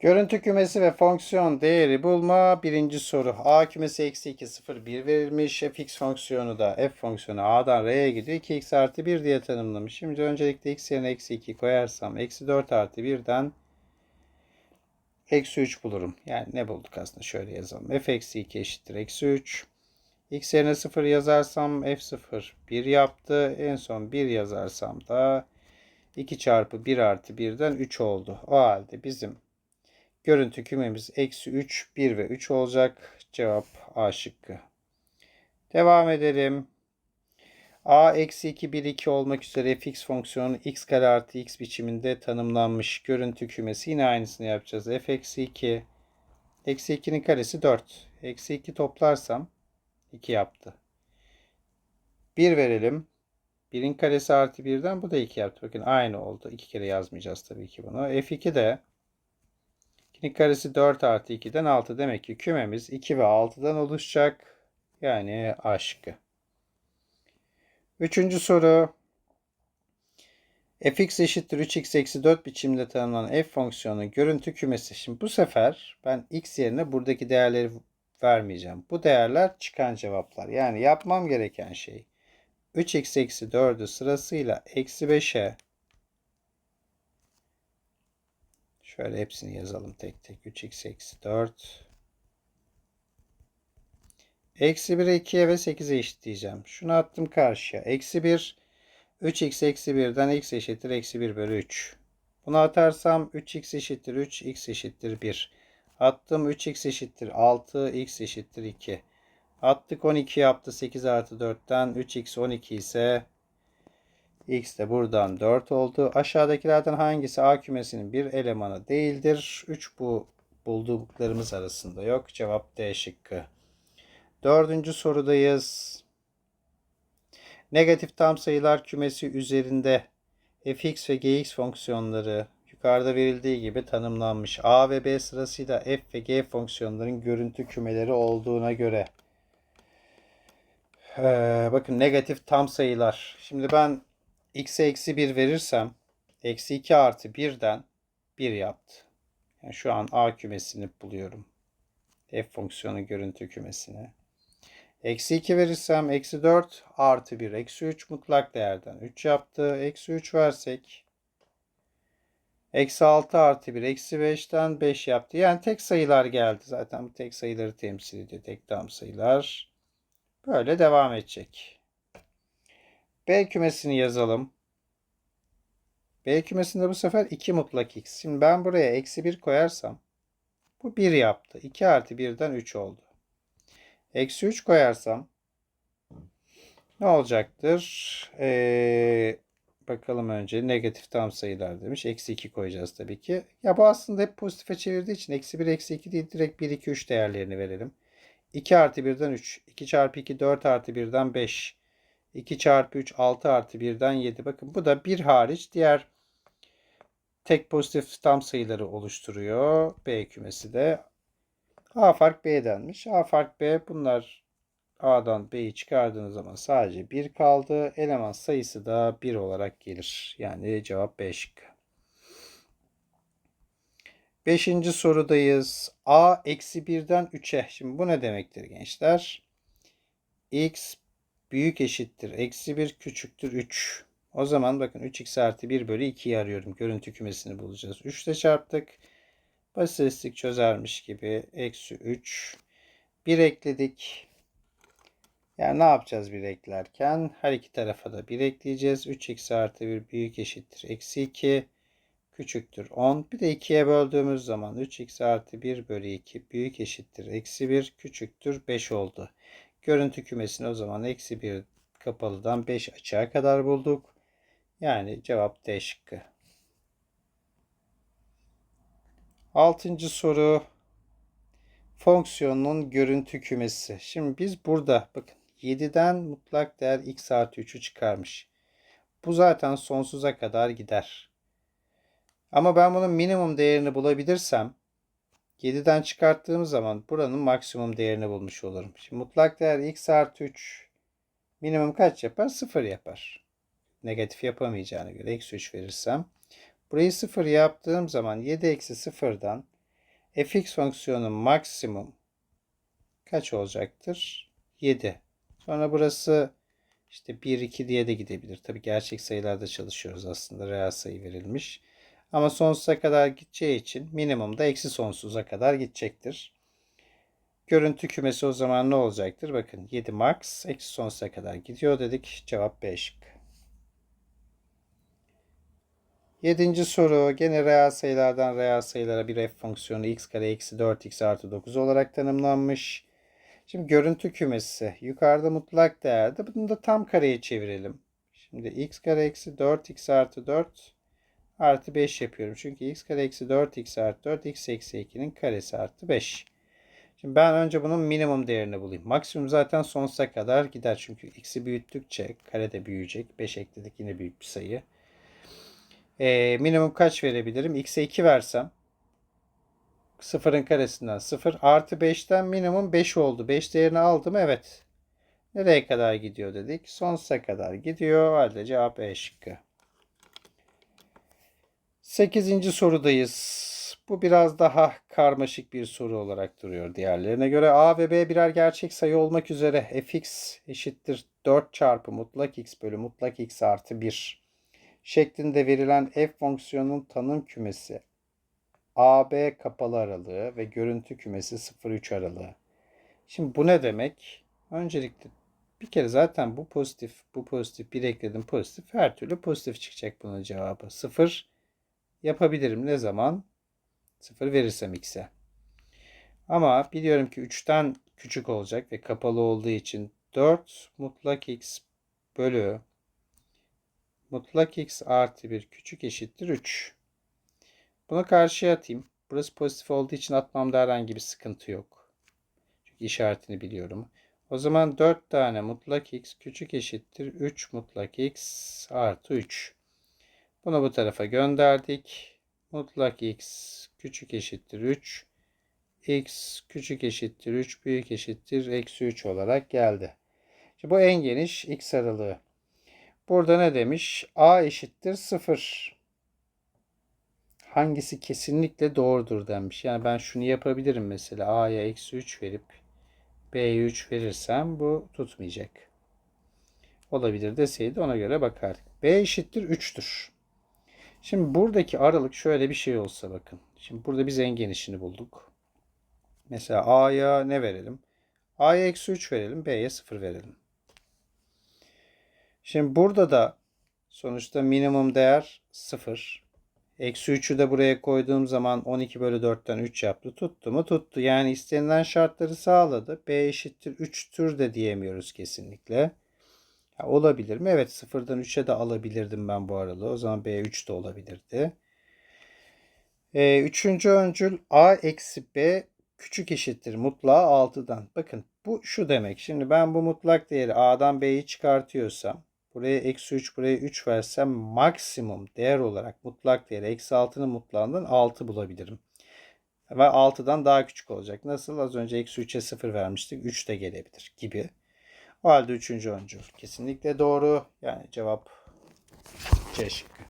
Görüntü kümesi ve fonksiyon değeri bulma. Birinci soru. A kümesi eksi 2, 0, 1 verilmiş. fx fonksiyonu da f fonksiyonu a'dan r'ye gidiyor. 2x artı 1 diye tanımlamış. Şimdi öncelikle x yerine eksi 2 koyarsam eksi 4 artı 1'den eksi 3 bulurum. Yani ne bulduk aslında şöyle yazalım. f eksi 2 eşittir eksi 3. x yerine 0 yazarsam f0 1 yaptı. En son 1 yazarsam da 2 çarpı 1 artı 1'den 3 oldu. O halde bizim Görüntü kümemiz eksi 3, 1 ve 3 olacak. Cevap A şıkkı. Devam edelim. A eksi 2, 1, 2 olmak üzere fx fonksiyonu x kare artı x biçiminde tanımlanmış. Görüntü kümesi yine aynısını yapacağız. f eksi 2. Eksi 2'nin karesi 4. Eksi 2 toplarsam 2 yaptı. 1 verelim. 1'in karesi artı 1'den bu da 2 yaptı. Bakın aynı oldu. 2 kere yazmayacağız tabii ki bunu. f2 de 2'nin karesi 4 artı 2'den 6. Demek ki kümemiz 2 ve 6'dan oluşacak. Yani A şıkkı. Üçüncü soru. fx eşittir 3x eksi 4 biçimde tanımlanan f fonksiyonu görüntü kümesi. Şimdi bu sefer ben x yerine buradaki değerleri vermeyeceğim. Bu değerler çıkan cevaplar. Yani yapmam gereken şey 3x eksi 4'ü sırasıyla eksi 5'e Şöyle hepsini yazalım tek tek. 3x eksi 4. Eksi 1'e 2'ye ve 8'e eşitleyeceğim. Şunu attım karşıya. Eksi 1. 3x eksi 1'den x eşittir. Eksi 1 bölü 3. Bunu atarsam 3x eşittir 3. x eşittir 1. Attım 3x eşittir 6. x eşittir 2. Attık 12 yaptı. 8 artı 4'ten 3x 12 ise X de buradan 4 oldu. Aşağıdakilerden hangisi A kümesinin bir elemanı değildir? 3 bu bulduklarımız arasında yok. Cevap D şıkkı. Dördüncü sorudayız. Negatif tam sayılar kümesi üzerinde fx ve gx fonksiyonları yukarıda verildiği gibi tanımlanmış. A ve B sırasıyla f ve g fonksiyonların görüntü kümeleri olduğuna göre ee, bakın negatif tam sayılar. Şimdi ben x'e eksi 1 verirsem eksi 2 artı 1'den 1 yaptı. Yani şu an A kümesini buluyorum. F fonksiyonu görüntü kümesini. Eksi 2 verirsem eksi 4 artı 1 eksi 3 mutlak değerden 3 yaptı. Eksi 3 versek eksi 6 artı 1 eksi 5'ten 5 yaptı. Yani tek sayılar geldi. Zaten bu tek sayıları temsil ediyor. Tek tam sayılar. Böyle devam edecek. B kümesini yazalım. B kümesinde bu sefer 2 mutlak x. Şimdi ben buraya eksi 1 koyarsam bu 1 yaptı. 2 artı 1'den 3 oldu. Eksi 3 koyarsam ne olacaktır? Ee, bakalım önce negatif tam sayılar demiş. Eksi 2 koyacağız tabii ki. Ya bu aslında hep pozitife çevirdiği için eksi 1 eksi 2 değil direkt 1 2 3 değerlerini verelim. 2 artı 1'den 3. 2 çarpı 2 4 artı 1'den 5. 2 çarpı 3 6 artı 1'den 7. Bakın bu da 1 hariç diğer tek pozitif tam sayıları oluşturuyor. B kümesi de A fark B'denmiş. A fark B bunlar A'dan B'yi çıkardığınız zaman sadece 1 kaldı. Eleman sayısı da 1 olarak gelir. Yani cevap B. Beşinci sorudayız. A eksi 1'den 3'e. Şimdi bu ne demektir gençler? X büyük eşittir. Eksi 1 küçüktür 3. O zaman bakın 3x artı 1 bölü 2'yi arıyorum. Görüntü kümesini bulacağız. 3 ile çarptık. Basitlik çözermiş gibi. Eksi 3. 1 ekledik. Yani ne yapacağız 1 eklerken? Her iki tarafa da 1 ekleyeceğiz. 3x artı 1 büyük eşittir. Eksi 2 küçüktür 10. Bir de 2'ye böldüğümüz zaman 3x artı 1 bölü 2 büyük eşittir. Eksi 1 küçüktür 5 oldu. Görüntü kümesini o zaman eksi 1 kapalıdan 5 açığa kadar bulduk. Yani cevap D şıkkı. Altıncı soru. Fonksiyonun görüntü kümesi. Şimdi biz burada bakın 7'den mutlak değer x artı 3'ü çıkarmış. Bu zaten sonsuza kadar gider. Ama ben bunun minimum değerini bulabilirsem 7'den çıkarttığım zaman buranın maksimum değerini bulmuş olurum. Şimdi mutlak değer x artı 3 minimum kaç yapar? 0 yapar. Negatif yapamayacağına göre eksi 3 verirsem. Burayı 0 yaptığım zaman 7 eksi 0'dan fx fonksiyonun maksimum kaç olacaktır? 7. Sonra burası işte 1, 2 diye de gidebilir. Tabii gerçek sayılarda çalışıyoruz aslında. Reel sayı verilmiş. Ama sonsuza kadar gideceği için minimumda eksi sonsuza kadar gidecektir. Görüntü kümesi o zaman ne olacaktır? Bakın 7 max eksi sonsuza kadar gidiyor dedik. Cevap B şıkkı. Yedinci soru gene reel sayılardan reel sayılara bir f fonksiyonu x kare eksi 4x artı 9 olarak tanımlanmış. Şimdi görüntü kümesi yukarıda mutlak değerde bunu da tam kareye çevirelim. Şimdi x kare eksi 4x artı 4 artı 5 yapıyorum. Çünkü x kare eksi 4x artı 4 x eksi 2'nin karesi artı 5. Şimdi ben önce bunun minimum değerini bulayım. Maksimum zaten sonsuza kadar gider. Çünkü x'i büyüttükçe kare de büyüyecek. 5 ekledik yine büyük bir sayı. Ee, minimum kaç verebilirim? x'e 2 versem sıfırın karesinden 0 artı 5'ten minimum 5 oldu. 5 değerini aldım. Evet. Nereye kadar gidiyor dedik. Sonsuza kadar gidiyor. Halde cevap E şıkkı. 8. sorudayız. Bu biraz daha karmaşık bir soru olarak duruyor diğerlerine göre. A ve B birer gerçek sayı olmak üzere fx eşittir 4 çarpı mutlak x bölü mutlak x artı 1 şeklinde verilen f fonksiyonunun tanım kümesi AB kapalı aralığı ve görüntü kümesi 0-3 aralığı. Şimdi bu ne demek? Öncelikle bir kere zaten bu pozitif, bu pozitif, bir ekledim pozitif. Her türlü pozitif çıkacak bunun cevabı. 0 yapabilirim. Ne zaman? 0 verirsem x'e. Ama biliyorum ki 3'ten küçük olacak ve kapalı olduğu için 4 mutlak x bölü mutlak x artı 1 küçük eşittir 3. Bunu karşıya atayım. Burası pozitif olduğu için atmamda herhangi bir sıkıntı yok. Çünkü işaretini biliyorum. O zaman 4 tane mutlak x küçük eşittir 3 mutlak x artı 3. Bunu bu tarafa gönderdik. Mutlak x küçük eşittir 3. x küçük eşittir 3 büyük eşittir eksi 3 olarak geldi. Şimdi bu en geniş x aralığı. Burada ne demiş? a eşittir 0 hangisi kesinlikle doğrudur denmiş. Yani ben şunu yapabilirim mesela A'ya eksi 3 verip B'ye 3 verirsem bu tutmayacak. Olabilir deseydi ona göre bakardık. B eşittir 3'tür. Şimdi buradaki aralık şöyle bir şey olsa bakın. Şimdi burada biz en genişini bulduk. Mesela A'ya ne verelim? A'ya eksi 3 verelim. B'ye 0 verelim. Şimdi burada da sonuçta minimum değer 0. Eksi 3'ü de buraya koyduğum zaman 12 bölü 4'ten 3 yaptı. Tuttu mu? Tuttu. Yani istenilen şartları sağladı. B eşittir 3'tür de diyemiyoruz kesinlikle. Ya olabilir mi? Evet 0'dan 3'e de alabilirdim ben bu aralığı. O zaman B 3 de olabilirdi. Ee, üçüncü öncül A eksi B küçük eşittir mutlağı 6'dan. Bakın bu şu demek. Şimdi ben bu mutlak değeri A'dan B'yi çıkartıyorsam Buraya eksi 3, buraya 3 versem maksimum değer olarak mutlak değeri eksi 6'nın mutlağından 6 bulabilirim. Ve 6'dan daha küçük olacak. Nasıl? Az önce eksi 3'e 0 vermiştik. 3 de gelebilir gibi. O halde 3. öncül. Kesinlikle doğru. Yani cevap C şıkkı.